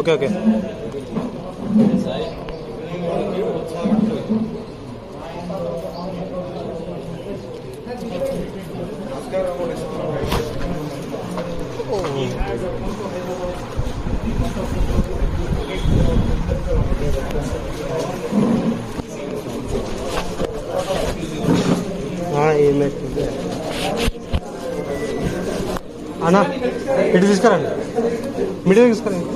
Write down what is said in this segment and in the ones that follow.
Okay okay. ఏమే అన్నా ఇటు తీసుకురండి. మీడియా తీసుకురండి.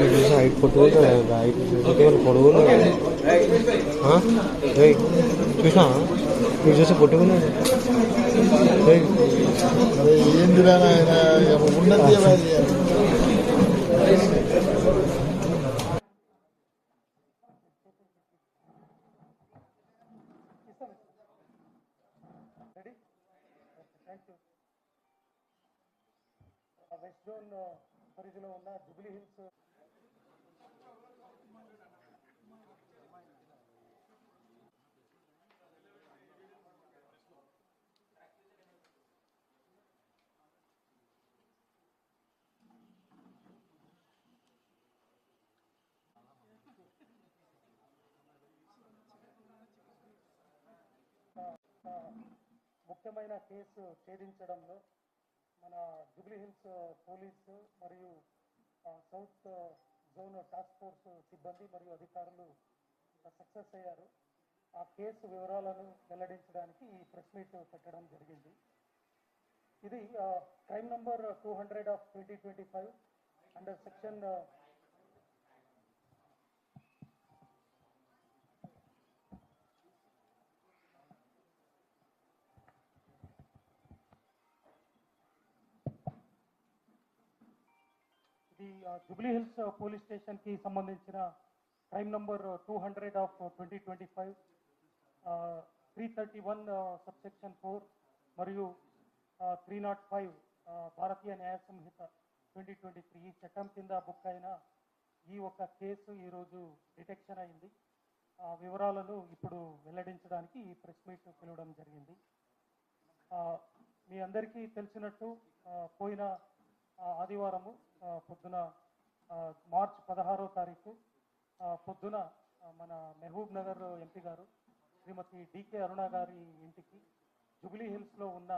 ఇటు సైడ్ కొట్టుకుంటా హైట్ పొడుగు చూసా మీరు చూసి పొట్టుకున్నాడు ఏందిరా నాయన ఉన్నది ఏమది? వెస్ట్ జోన్ పరిధిలో ఉన్న జుబిలీ హిల్స్ ముఖ్యమైన కేసు ఛేదించడంలో మన జూబ్లీ హిల్స్ పోలీసు మరియు సౌత్ జోన్ టాస్క్ ఫోర్స్ సిబ్బంది మరియు అధికారులు సక్సెస్ అయ్యారు. ఆ కేసు వివరాలను వెల్లడించడానికి ఈ ప్రెస్ మీట్ పెట్టడం జరిగింది. ఇది crime number two hundred of twenty twenty five under section ఇది జూబ్లీ హిల్స్ పోలీస్ స్టేషన్కి సంబంధించిన crime number two hundred of twenty twenty five three thirty one subsection four మరియు three nought five Bharatiya Nyaya Sanhita twenty twenty three ఈ చట్టం కింద book అయిన ఈ ఒక్క కేసు ఈరోజు డిటెక్షన్ అయింది. ఆ వివరాలను ఇప్పుడు వెల్లడించడానికి ఈ ప్రెస్ మీట్ పిలవడం జరిగింది. మీ అందరికీ తెలిసినట్టు పోయిన ఆదివారము పొద్దున మార్చ్ పదహారో తారీఖు పొద్దున మన మహబూబ్ నగర్ ఎంపీ గారు శ్రీమతి డికే అరుణ గారి ఇంటికి జుబ్లీ హిల్స్లో ఉన్న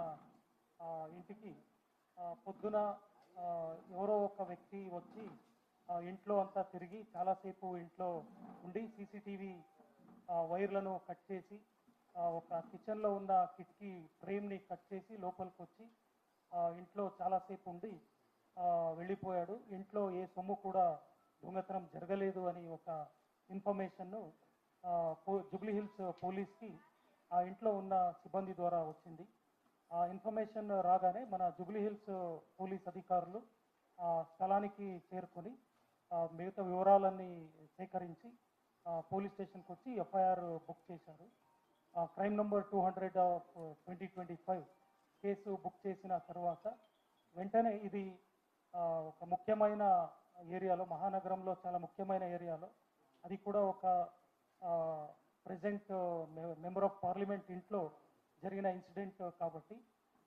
ఇంటికి పొద్దున ఎవరో ఒక వ్యక్తి వచ్చి ఇంట్లో అంతా తిరిగి చాలాసేపు ఇంట్లో ఉండి సీసీటీవీ వైర్లను కట్ చేసి ఒక కిచెన్లో ఉన్న కిటికీ ఫ్రేమ్ని కట్ చేసి లోపలికి వచ్చి ఇంట్లో చాలాసేపు ఉండి వెళ్ళిపోయాడు. ఇంట్లో ఏ సొమ్ము కూడా దొంగతనం జరగలేదు అని ఒక ఇన్ఫర్మేషన్ను జుబ్లీ పో- హిల్స్ పోలీస్కి ఆ ఇంట్లో ఉన్న సిబ్బంది ద్వారా వచ్చింది. ఆ ఇన్ఫర్మేషన్ రాగానే మన జుబ్లీ హిల్స్ పోలీస్ అధికారులు ఆ స్థలానికి చేరుకొని మిగతా వివరాలన్నీ సేకరించి పోలీస్ స్టేషన్కి వచ్చి ఎఫ్ఐఆర్ బుక్ చేశారు. ఆ, crime number two hundred of twenty twenty five case book చేసిన తర్వాత వెంటనే ఇది ఒక ముఖ్యమైన ఏరియాలో మహానగరంలో చాలా ముఖ్యమైన ఏరియాలో. అది కూడా ఒక ప్రజెంట్ మెంబర్ ఆఫ్ పార్లమెంట్ ఇంట్లో జరిగిన ఇన్సిడెంట్ కాబట్టి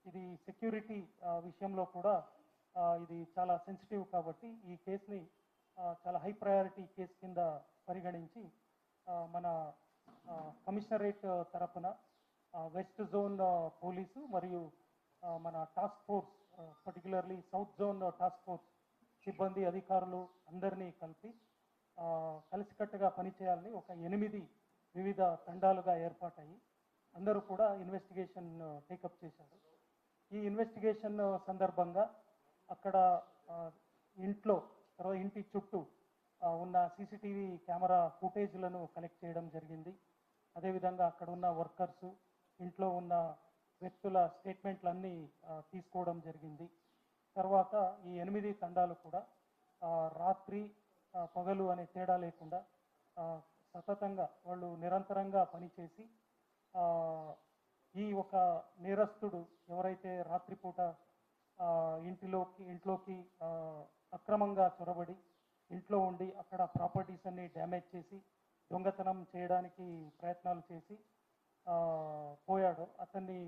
ఇది సెక్యూరిటీ విషయంలో కూడా ఇది చాలా సెన్సిటివ్ కాబట్టి ఈ కేసుని చాలా హై ప్రయారిటీ కేసు కింద పరిగణించి మన కమిషనరేట్ తరపున వెస్ట్ జోన్ పోలీసు మరియు మన task force particularly south zone task force సిబ్బంది అధికారులు అందరినీ కలిపి కలిసికట్టుగా పనిచేయాలని ఒక ఎనిమిది వివిధ తండాలుగా ఏర్పాటయ్యి అందరూ కూడా ఇన్వెస్టిగేషన్ టేకప్ చేశారు. ఈ ఇన్వెస్టిగేషన్ సందర్భంగా అక్కడ ఇంట్లో తర్వాత ఇంటి చుట్టూ ఉన్న సీసీటీవీ కెమెరా ఫుటేజ్లను కలెక్ట్ చేయడం జరిగింది. అదేవిధంగా అక్కడ ఉన్న వర్కర్స్ ఇంట్లో ఉన్న వ్యక్తుల స్టేట్మెంట్లన్నీ తీసుకోవడం జరిగింది. తర్వాత ఈ ఎనిమిది తండాలు కూడా రాత్రి పగలు అనే తేడా లేకుండా సతతంగా వాళ్ళు నిరంతరంగా పనిచేసి ఈ ఒక నేరస్తుడు ఎవరైతే రాత్రిపూట ఇంటిలోకి ఇంట్లోకి అక్రమంగా చొరబడి ఇంట్లో ఉండి అక్కడ ప్రాపర్టీస్ అన్ని డ్యామేజ్ చేసి దొంగతనం చేయడానికి ప్రయత్నాలు చేసి పోయాడు అతన్ని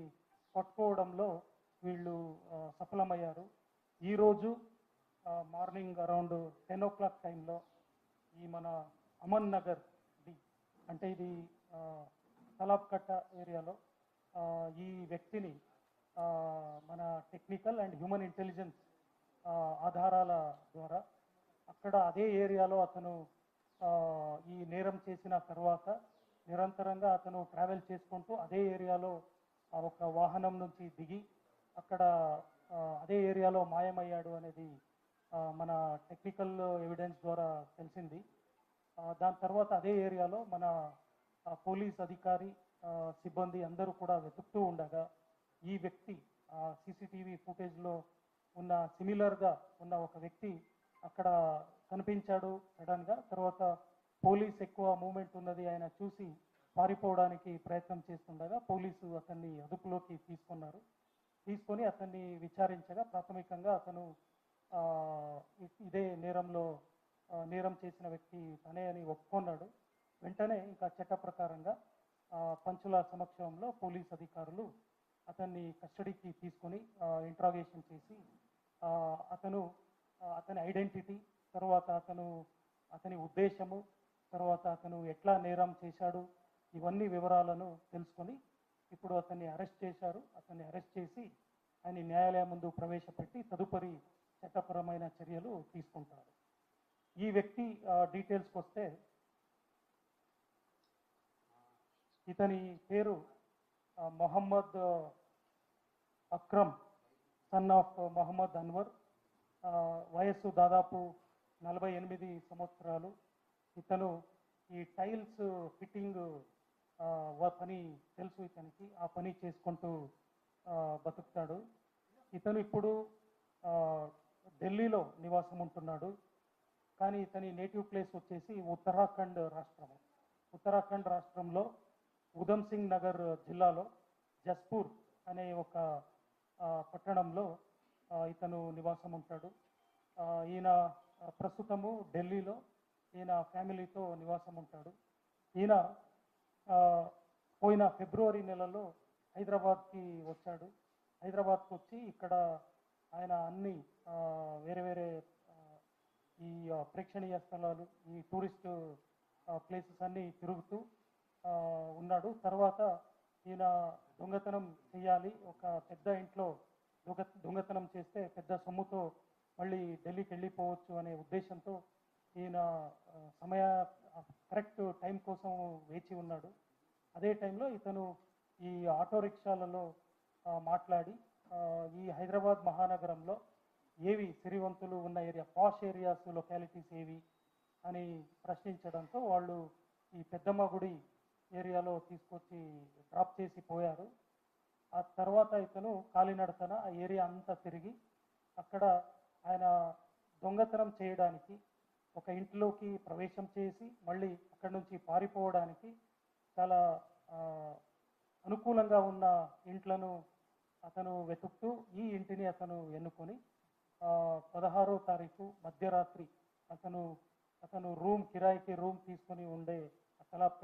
పట్టుకోవడంలో వీళ్ళు సఫలమయ్యారు. ఈరోజు morning around ten o'clock టైంలో ఈ మన అమన్ నగర్ డి అంటే ఇది ఆ, తలాబ్కట్ట ఏరియాలో ఈ వ్యక్తిని మన టెక్నికల్ అండ్ హ్యూమన్ ఇంటెలిజెన్స్ ఆధారాల ద్వారా అక్కడ అదే ఏరియాలో అతను ఈ నేరం చేసిన తర్వాత నిరంతరంగా అతను ట్రావెల్ చేసుకుంటూ అదే ఏరియాలో ఆ ఒక వాహనం నుంచి దిగి అక్కడ అదే ఏరియాలో మాయమయ్యాడు అనేది మన టెక్నికల్ ఎవిడెన్స్ ద్వారా తెలిసింది. దాని తర్వాత అదే ఏరియాలో మన పోలీస్ అధికారి సిబ్బంది అందరూ కూడా వెతుకుతూ ఉండగా ఈ వ్యక్తి సీసీటీవీ ఫుటేజ్లో ఉన్న సిమిలర్గా ఉన్న ఒక వ్యక్తి అక్కడ కనిపించాడు సడన్గా. తర్వాత పోలీస్ ఎక్కువ మూమెంట్ ఉన్నది ఆయన చూసి పారిపోవడానికి ప్రయత్నం చేస్తుండగా పోలీసు అతన్ని అదుపులోకి తీసుకున్నారు. తీసుకొని అతన్ని విచారించగా ప్రాథమికంగా అతను ఇదే నేరంలో నేరం చేసిన వ్యక్తి తనే అని ఒప్పుకున్నాడు. వెంటనే ఇంకా చట్ట ప్రకారంగా పంచుల సమక్షంలో పోలీస్ అధికారులు అతన్ని కస్టడీకి తీసుకొని ఇంట్రాగేషన్ చేసి అతను అతని ఐడెంటిటీ తర్వాత అతను అతని ఉద్దేశము తర్వాత అతను ఎట్లా నేరం చేశాడు ఇవన్నీ వివరాలను తెలుసుకొని ఇప్పుడు అతన్ని అరెస్ట్ చేశారు. అతన్ని అరెస్ట్ చేసి ఆయన న్యాయాలయం ముందు ప్రవేశపెట్టి తదుపరి చట్టపరమైన చర్యలు తీసుకుంటారు. ఈ వ్యక్తి డీటెయిల్స్కి వస్తే ఇతని పేరు మొహమ్మద్ అక్రమ్ సన్ ఆఫ్ మొహమ్మద్ అన్వర్. వయస్సు దాదాపు నలభై ఎనిమిది సంవత్సరాలు. ఇతను ఈ టైల్స్ ఫిట్టింగ్ పని తెలుసు ఇతనికి ఆ పని చేసుకుంటూ బతుకుతాడు. ఇతను ఇప్పుడు ఢిల్లీలో నివాసం ఉంటున్నాడు కానీ ఇతని నేటివ్ ప్లేస్ వచ్చేసి ఉత్తరాఖండ్ రాష్ట్రము. ఉత్తరాఖండ్ రాష్ట్రంలో ఉధమ్ సింగ్ నగర్ జిల్లాలో జస్పూర్ అనే ఒక పట్టణంలో ఇతను నివాసం ఉంటాడు ఈయన ప్రస్తుతము ఢిల్లీలో ఈయన ఫ్యామిలీతో నివాసం ఉంటాడు ఈయన పోయిన ఫిబ్రవరి నెలలో హైదరాబాద్కి వచ్చాడు. హైదరాబాద్కి వచ్చి ఇక్కడ ఆయన అన్ని వేరే వేరే ఈ ప్రేక్షణీయ స్థలాలు ఈ టూరిస్ట్ ప్లేసెస్ అన్నీ తిరుగుతూ ఉన్నాడు. తర్వాత ఈయన దొంగతనం చేయాలి ఒక పెద్ద ఇంట్లో దొంగ దొంగతనం చేస్తే పెద్ద సొమ్ముతో మళ్ళీ ఢిల్లీకి వెళ్ళిపోవచ్చు అనే ఉద్దేశంతో ఈయన సమయ కరెక్ట్ టైం కోసం వేచి ఉన్నాడు. అదే టైంలో ఇతను ఈ ఆటో రిక్షాలలో మాట్లాడి ఈ హైదరాబాద్ మహానగరంలో ఏవి సిరివంతులు ఉన్న ఏరియా పాష్ ఏరియాస్ లొకాలిటీస్ ఏవి అని ప్రశ్నించడంతో వాళ్ళు ఈ పెద్దమ్మ గుడి ఏరియాలో తీసుకొచ్చి డ్రాప్ చేసి పోయారు. ఆ తర్వాత ఇతను కాలినడతన ఆ ఏరియా అంతా తిరిగి అక్కడ ఆయన దొంగతనం చేయడానికి ఒక ఇంట్లోకి ప్రవేశం చేసి మళ్ళీ అక్కడి నుంచి పారిపోవడానికి చాలా అనుకూలంగా ఉన్న ఇంట్లను అతను వెతుకుతూ ఈ ఇంటిని అతను ఎన్నుకొని పదహారో తారీఖు మధ్యరాత్రి అతను అతను రూమ్ కిరాయికి రూమ్ తీసుకొని ఉండే తలాప్